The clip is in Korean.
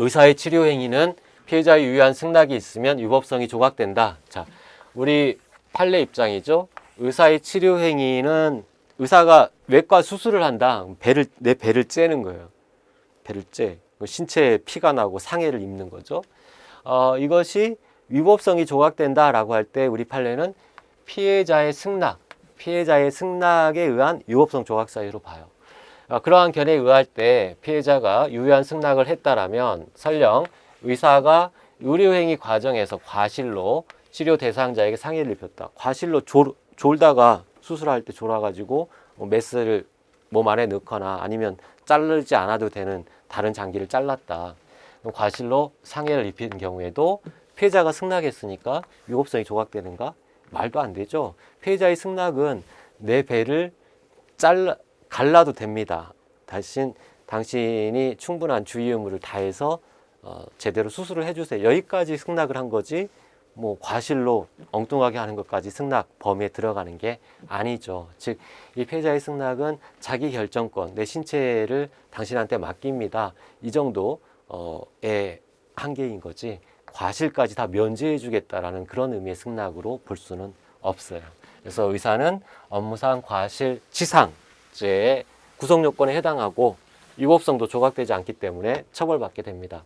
의사의 치료 행위는 피해자의 유효한 승낙이 있으면 유법성이 조각된다. 자, 우리 판례 입장이죠. 의사의 치료 행위는 의사가 외과 수술을 한다. 배를 내 배를 째는 거예요. 배를 째. 신체에 피가 나고 상해를 입는 거죠. 어, 이것이 위법성이 조각된다라고 할 때 우리 판례는 피해자의 승낙, 피해자의 승낙에 의한 위법성 조각 사유로 봐요. 어, 그러한 견해에 의할 때 피해자가 유효한 승낙을 했다라면 설령 의사가 의료행위 과정에서 과실로 치료 대상자에게 상해를 입혔다. 과실로 졸, 졸다가 수술할 때 졸아가지고 뭐 메스를 몸 안에 넣거나 아니면 자르지 않아도 되는 다른 장기를 잘랐다. 과실로 상해를 입힌 경우에도 피해자가 승낙했으니까 위법성이 조각되는가? 말도 안 되죠. 피해자의 승낙은 내 배를 잘라 갈라도 됩니다. 대신 당신이 충분한 주의 의무를 다해서 어, 제대로 수술을 해주세요. 여기까지 승낙을 한 거지 뭐 과실로 엉뚱하게 하는 것까지 승낙 범위에 들어가는 게 아니죠. 즉이 피해자의 승낙은 자기 결정권, 내 신체를 당신한테 맡깁니다. 이 정도의 한계인 거지 과실까지 다 면제해주겠다라는 그런 의미의 승낙으로 볼 수는 없어요. 그래서 의사는 업무상 과실 치상 죄의 구성 요건에 해당하고 위법성도 조각되지 않기 때문에 처벌받게 됩니다.